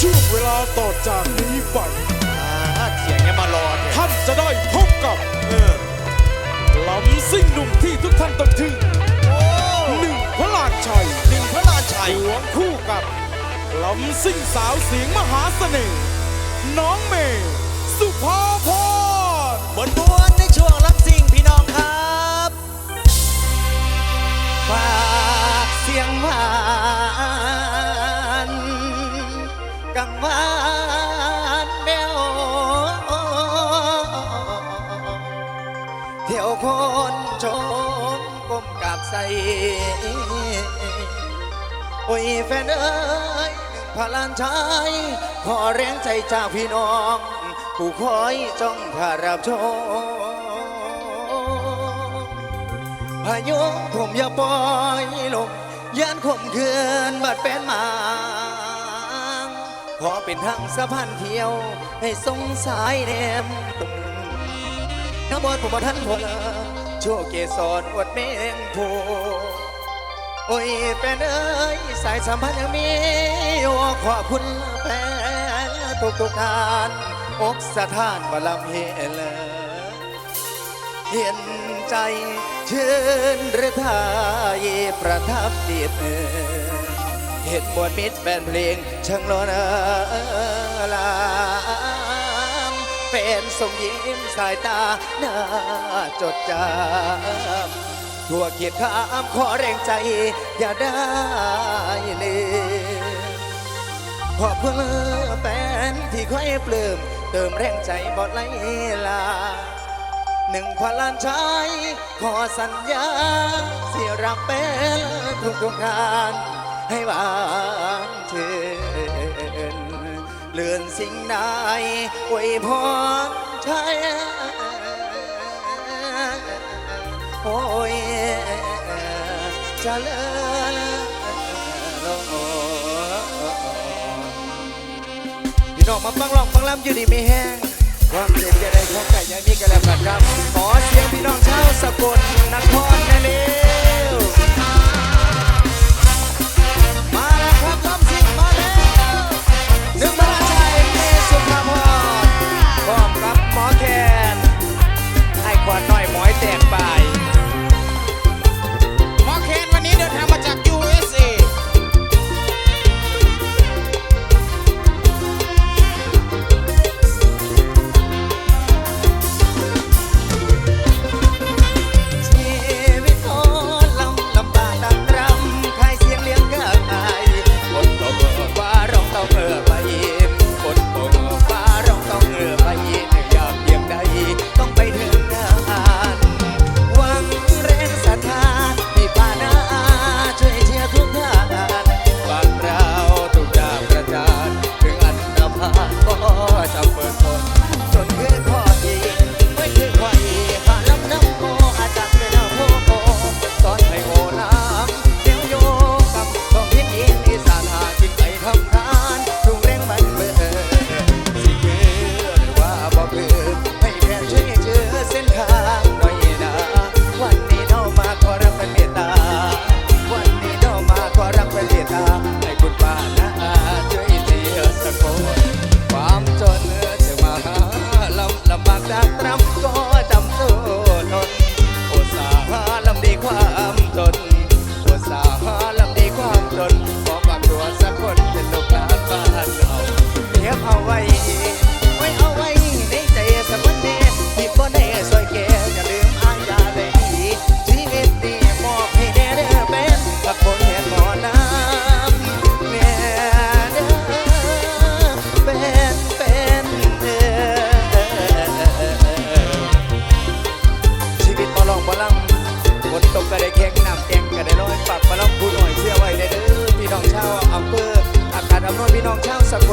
ช่วงเวลาต่อจากนี้ไป อ่าเสียงยังมารอเนี่ยท่านจะได้พบกับเออลำซิ่งหนุ่มที่ทุกท่านต้องทึ่งโอ้หนึ่งพระลานชัยหนึ่งพระราชัยหวงคู่กับลำซิ่งสาวเสียงมหาเสน่ห์น้องเมย์สุภาพร บนบวนในช่วงรับสิ่งพี่น้องครับฝากเสียงหวา กังวานแมวเที่ยวคนชมกลมกับใสโอ้ยแฟนเอ้ยหนึ่งพลานชายขอแรงใจจากพี่น้องผู้คอยจ้องถ้ารับชมพายุผมอย่าปล่อยลงยานข่มคืนบัดเป็นมา ขอเป็นทางสะพานเที่ยว ให้สงสายแนมตุ่มน้ำบอดผมบ่ทันพลโชคเกสรอวดเมงโพโอ้ยแฟนเอ้ยสายสัมพันธ์ยังมีขอบคุณแฟนทุกทุกๆท่านอกสถานบลำเฮเลเห็นใจเชื่นหรือไทยประทับจิตเเห็นบทมิตรแฟนเพลงช่างโลนลามเป็นสมยิ้มสายตาน่าจดจำทั่วเกียรติข้ามขอแรงใจ อย่าได้เลยขอบคุณแฟนที่คอยปลื้มเติมแรงใจบอดไลลาหนึ่งพันล้านชายขอสัญญา เสียรักเป็นทุกทุกการ ให้หวานชื่นเลื่อนสิ่งใดอวยพรใช้โอ้ยเจะเลิพี่น้องมาฟังร้องฟังลำอยู่ดีไม่แห้งความเจ็บจะได้ของไก่ยังมีกันแล้วกันครับขอเสียงพี่น้องชาวสกลนครแน่เร็ว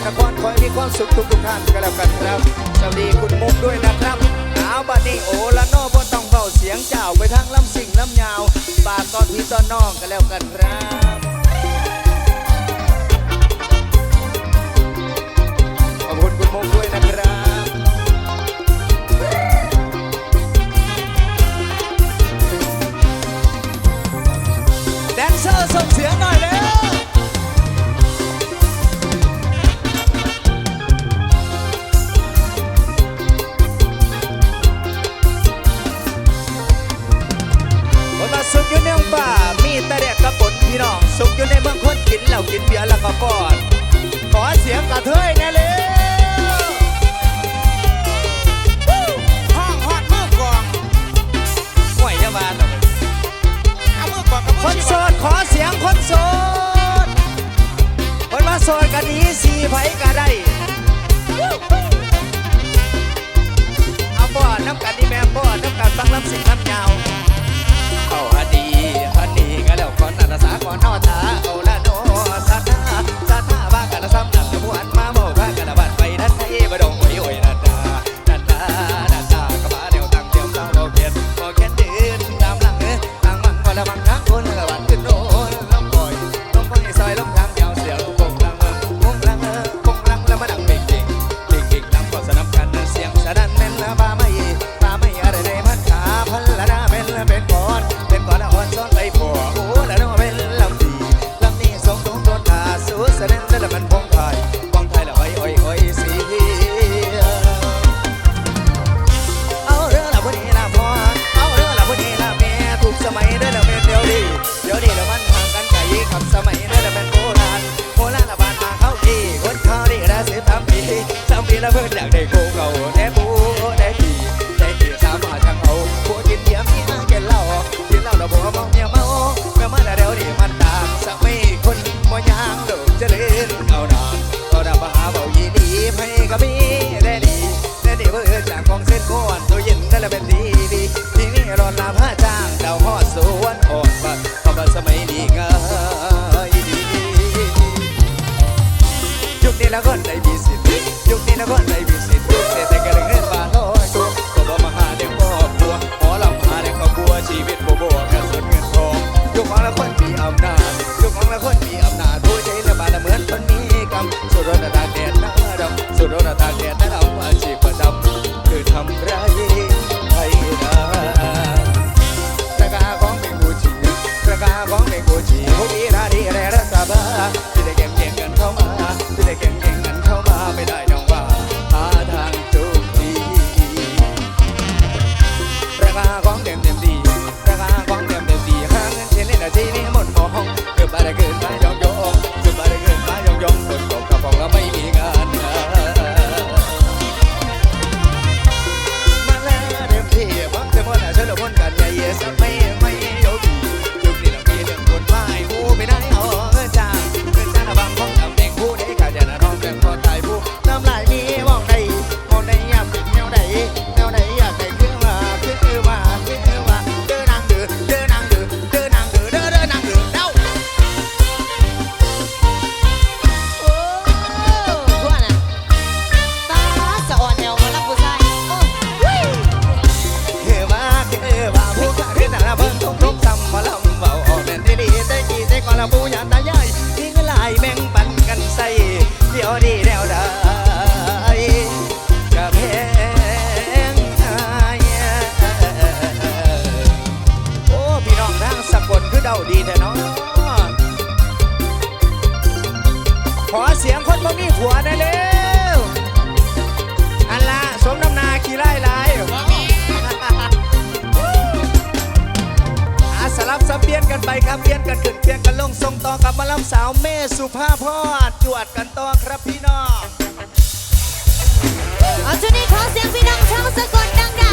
ลนครขอให้มีความสุขทุกทุกๆท่านก็แล้วกันครับสวัสดีคุณมุกด้วยนะครับเอาบัดนี้โอละนอบนต้องเบาเสียงเจ้าไปทางลำสิ่งลำยาวปากตอนพี่ตอนน้องก็แล้วกันครับขอบคุณคุณมุกด้วยนะครับแดนเซอร์ส่งเสียงหน่อยเร็ว วกินเบียร์แล้วก็ปอน ขอเสียงกระเทยแน่เลยห้องฮอดมือกองห่วยจะมาลเอามือกองกับมืคนโสดขอเสียงคนโสดคนมาโสดกันนี้สีไผก็ได้เอน้ำกันนี่แม่ป้อน้ำกันบังลำสิน้ำยาวเอาฮัดีฮัดีก็แล้วก่อนนาตาสาก่อนนอตาเอา vớt đạn đầy cô cầu. นี้แล้วก็ได้มีสิทธิ์ยุคนี้แล้วก็ได้มีสิทธิ์ยุคเศรษฐกิจเรื่องบาลอยตัวก็บ่มาหาเด็กพ่อบัวขอลำหาเด็กก็บัวชีวิตบวบัวแค่สุดเงินทองยุคของละคนมีอำนาจยุคของละคนมีอำนาจผู้ใจละบาละเหมือนคนมีกรรมสุดระดั ยนกันไปครับเวียนกันขึ้นเพียนกันลงทรงต่อกับมาลำสาวเมสุภาพรจวดกันต่อครับพี่น้องเอาชุดนี้ขอเสียงพี่น้องช่อสะกดดังๆ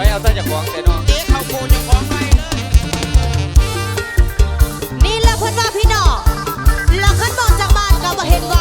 อยเอาแต่จากหวงแต่น้องเอ๊เข้าโกงจากของไปเลยนี่ละเพื่อนว่าพี่นองหลักขั้นบอกจากบ้านก็บ่เห็นว่า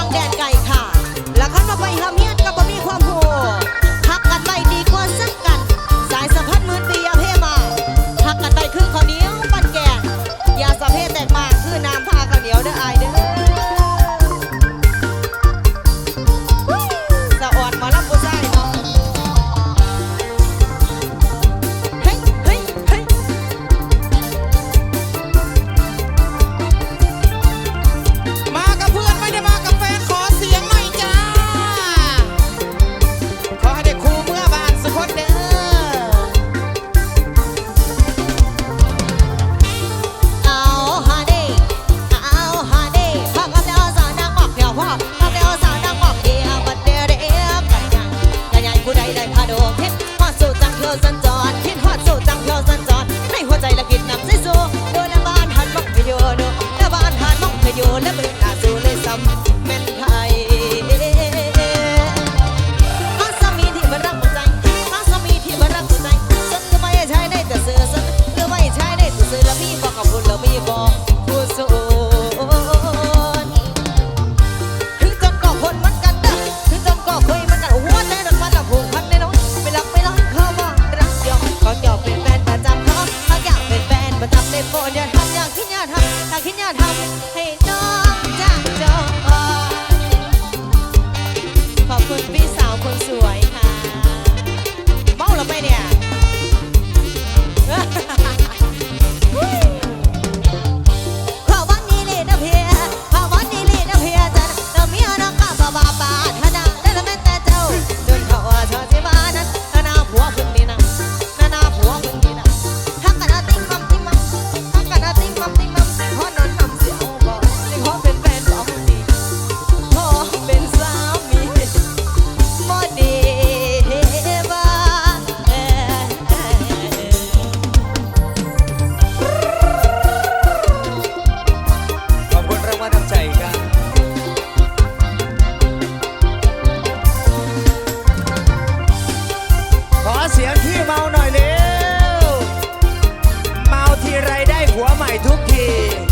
voa mais do que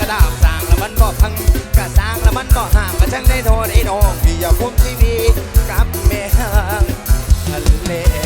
กระดาบสร้างละมันบอกพังกระสร้างละมันบอกห่างกรช่างได้โทษไอ้น้องพี่อย่าพุ่มที่มีกับแม่ห่างทะเล